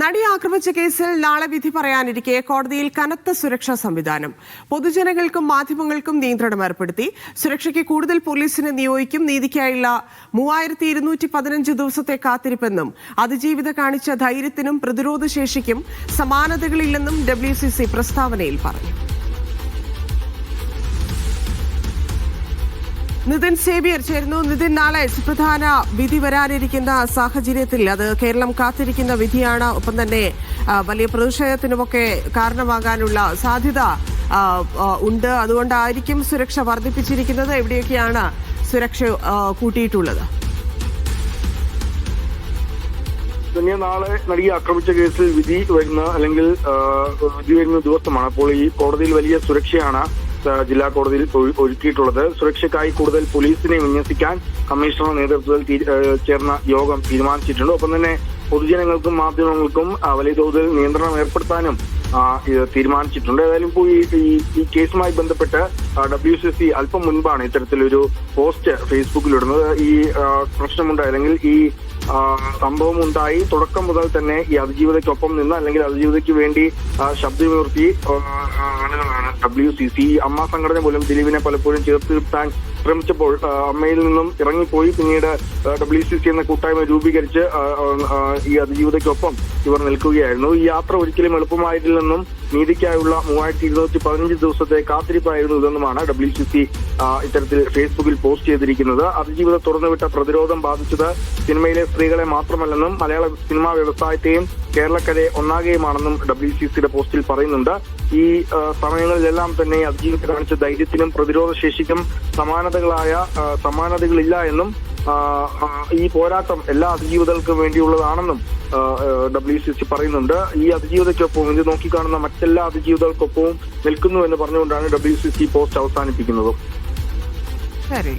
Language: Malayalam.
നടി ആക്രമിച്ച കേസിൽ നാളെ വിധി പറയാനിരിക്കെ കോടതിയിൽ കനത്ത സുരക്ഷാ സംവിധാനം. പൊതുജനങ്ങൾക്കും മാധ്യമങ്ങൾക്കും നിയന്ത്രണം ഏർപ്പെടുത്തി. സുരക്ഷയ്ക്ക് കൂടുതൽ പോലീസിനെ നിയോഗിക്കും നീതിക്കായുള്ള മൂവായിരത്തി ഇരുന്നൂറ്റി പതിനഞ്ച് ദിവസത്തെ കാത്തിരിപ്പെന്നും അതിജീവിത കാണിച്ച ധൈര്യത്തിനും പ്രതിരോധശേഷിക്കും സമാനതകളില്ലെന്നും ഡബ്ല്യു സി സി പ്രസ്താവനയിൽ പറഞ്ഞു. നിതിൻ സേബിയർ ചേരുന്നു നിതിൻ നാളെ സുപ്രധാന വിധി വരാനിരിക്കുന്ന സാഹചര്യത്തിൽ അത് കേരളം കാത്തിരിക്കുന്ന വിധിയാണ്. ഒപ്പം തന്നെ വലിയ പ്രതിഷേധത്തിനുമൊക്കെ കാരണമാകാനുള്ള സാധ്യത ഉണ്ട്. അതുകൊണ്ടായിരിക്കും സുരക്ഷ വർദ്ധിപ്പിച്ചിരിക്കുന്നത്. എവിടെയൊക്കെയാണ് സുരക്ഷ കൂട്ടിയിട്ടുള്ളത്? തന്നെ നാളെ നടിയെ ആക്രമിച്ച കേസിൽ വിധി വരുന്ന അല്ലെങ്കിൽ വിധി വരുന്ന ദിവസമാണ്. അപ്പോൾ ഈ കോടതിയിൽ വലിയ സുരക്ഷയാണ് ജില്ലാ കോടതിയിൽ ഒരുക്കിയിട്ടുള്ളത്. സുരക്ഷയ്ക്കായി കൂടുതൽ പോലീസിനെ വിന്യസിക്കാൻ കമ്മീഷണർ നേതൃത്വത്തിൽ ചേർന്ന യോഗം തീരുമാനിച്ചിട്ടുണ്ട്. ഒപ്പം തന്നെ പൊതുജനങ്ങൾക്കും മാധ്യമങ്ങൾക്കും വലിയ തോതിൽ നിയന്ത്രണം ഏർപ്പെടുത്താനും തീരുമാനിച്ചിട്ടുണ്ട്. ഏതായാലും ഇപ്പോൾ ഈ ഈ- കേസുമായി ബന്ധപ്പെട്ട് ഡബ്ല്യു സി സി അല്പം മുൻപാണ് ഇത്തരത്തിലൊരു പോസ്റ്റ് ഫേസ്ബുക്കിലിടുന്നത് ഈ പ്രശ്നമുണ്ട്. അല്ലെങ്കിൽ ഈ സംഭവം ഉണ്ടായി തുടക്കം മുതൽ തന്നെ ഈ അതിജീവിതയ്ക്കൊപ്പം നിന്ന് അല്ലെങ്കിൽ അതിജീവിതയ്ക്ക് വേണ്ടി ശബ്ദമുയർത്തി ആളുകളാണ് ഡബ്ല്യു സി സി അമ്മ സംഘടന പോലും ദിലീപിനെ പലപ്പോഴും ചേർത്ത് കിട്ടാൻ ശ്രമിച്ചപ്പോൾ അമ്മയിൽ നിന്നും ഇറങ്ങിപ്പോയി. പിന്നീട് ഡബ്ല്യു സി സി എന്ന കൂട്ടായ്മ രൂപീകരിച്ച് ഈ അതിജീവിതയ്ക്കൊപ്പം ഇവർ നിൽക്കുകയായിരുന്നു. ഈ യാത്ര ഒരിക്കലും എളുപ്പമായിട്ടില്ലെന്നും നീതിക്കായുള്ള മൂവായിരത്തി ഇരുന്നൂറ്റി പതിനഞ്ച് ദിവസത്തെ കാത്തിരിപ്പായിരുന്നു ഇതെന്നുമാണ് ഡബ്ല്യു സി സി ഇത്തരത്തിൽ ഫേസ്ബുക്കിൽ പോസ്റ്റ് ചെയ്തിരിക്കുന്നത്. അതിജീവിതം തുറന്നുവിട്ട പ്രതിരോധം ബാധിച്ചത് സിനിമയിലെ സ്ത്രീകളെ മാത്രമല്ലെന്നും മലയാള സിനിമാ വ്യവസായത്തെയും കേരളക്കരെ ഒന്നാകെയുമാണെന്നും ഡബ്ല്യു സി സിയുടെ പോസ്റ്റിൽ പറയുന്നുണ്ട്. ഈ സമയങ്ങളിലെല്ലാം തന്നെ അതിജീവിത കാണിച്ച ധൈര്യത്തിനും പ്രതിരോധ ശേഷിക്കും സമാനതകളായ സമാനതകളില്ല എന്നും ഈ പോരാട്ടം എല്ലാ അതിജീവിതകൾക്കും വേണ്ടിയുള്ളതാണെന്നും ഡബ്ല്യു സി സി പറയുന്നുണ്ട്. ഈ അതിജീവിതയ്ക്കൊപ്പം ഇത് നോക്കിക്കാണുന്ന മറ്റെല്ലാ അതിജീവിതകൾക്കൊപ്പവും നിൽക്കുന്നു എന്ന് പറഞ്ഞുകൊണ്ടാണ് ഡബ്ല്യു സി സി പോസ്റ്റ് അവസാനിപ്പിക്കുന്നത്. ശരി.